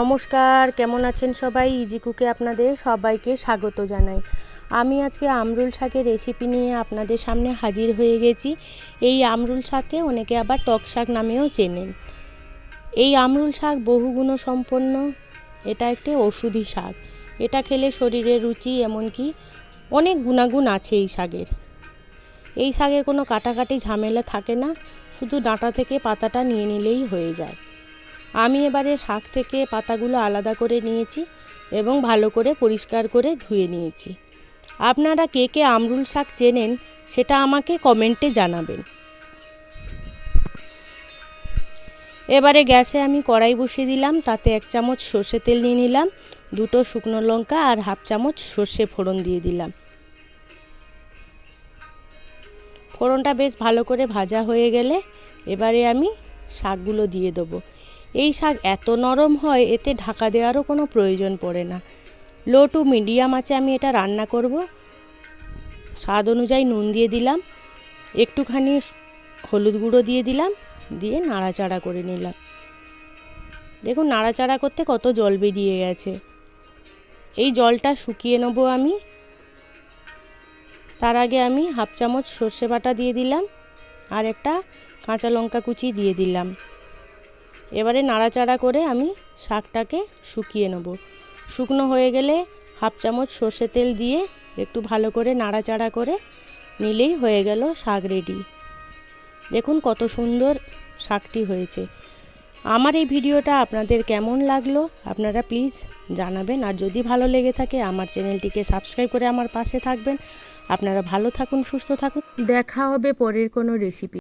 নমস্কার, কেমন আছেন সবাই? ইজি কুকে আপনাদের সবাইকে স্বাগত জানাই। আমি আজকে আমরুল শাকের রেসিপি নিয়ে আপনাদের সামনে হাজির হয়ে গেছি। এই আমরুল শাককে অনেকে আবার টক শাক নামেও চেনেন। এই আমরুল শাক বহুগুণ সম্পন্ন এটা একটি ওষুধি শাক। এটা খেলে শরীরের রুচি এমনকি অনেক গুণাগুণ আছে এই শাকের। এই শাকের কোনো কাটাকাটি ঝামেলা থাকে না। শুধু ডাঁটা থেকে পাতাটা নিয়ে নিলেই হয়ে যায়। আমি এবারে শাক থেকে পাতাগুলো আলাদা করে নিয়েছি এবং ভালো করে পরিষ্কার করে ধুয়ে নিয়েছি। আপনারা কে কে আমরুল শাক চেনেন সেটা আমাকে কমেন্টে জানাবেন। এবারে গ্যাসে আমি কড়াই বসিয়ে দিলাম, তাতে এক চামচ সর্ষে তেল নিয়ে নিলাম, দুটো শুকনো লঙ্কা আর হাফ চামচ সর্ষে ফোড়ন দিয়ে দিলাম। ফোড়নটা বেশ ভালো করে ভাজা হয়ে গেলে এবারে আমি শাকগুলো দিয়ে দেবো। এই শাক এত নরম হয়, এতে ঢাকা দেওয়ারও কোনো প্রয়োজন পড়ে না। লো টু মিডিয়াম আছে, আমি এটা রান্না করব। স্বাদ অনুযায়ী নুন দিয়ে দিলাম। একটুখানি হলুদ গুঁড়ো দিয়ে দিলাম, দিয়ে নাড়াচাড়া করে নিলাম। দেখুন, নাড়াচাড়া করতে কত জল বেরিয়ে গেছে। এই জলটা শুকিয়ে নেব আমি। তার আগে আমি হাফ চামচ সর্ষে বাটা দিয়ে দিলাম, আর একটা কাঁচা লঙ্কা কুচি দিয়ে দিলাম। এবারে নাড়াচাড়া করে আমি শাকটাকে শুকিয়ে নেব। শুকনো হয়ে গেলে হাফ চামচ সর্ষে তেল দিয়ে একটু ভালো করে নাড়াচাড়া করে নিলেই হয়ে গেল শাক রেডি দেখুন কত সুন্দর শাকটি হয়েছে। আমার এই ভিডিওটা আপনাদের কেমন লাগল আপনারা প্লিজ জানাবেন। আর যদি ভালো লেগে থাকে আমার চ্যানেলটিকে সাবস্ক্রাইব করে আমার পাশে থাকবেন। আপনারা ভালো থাকুন, সুস্থ থাকুন। দেখা হবে পরের কোনো রেসিপি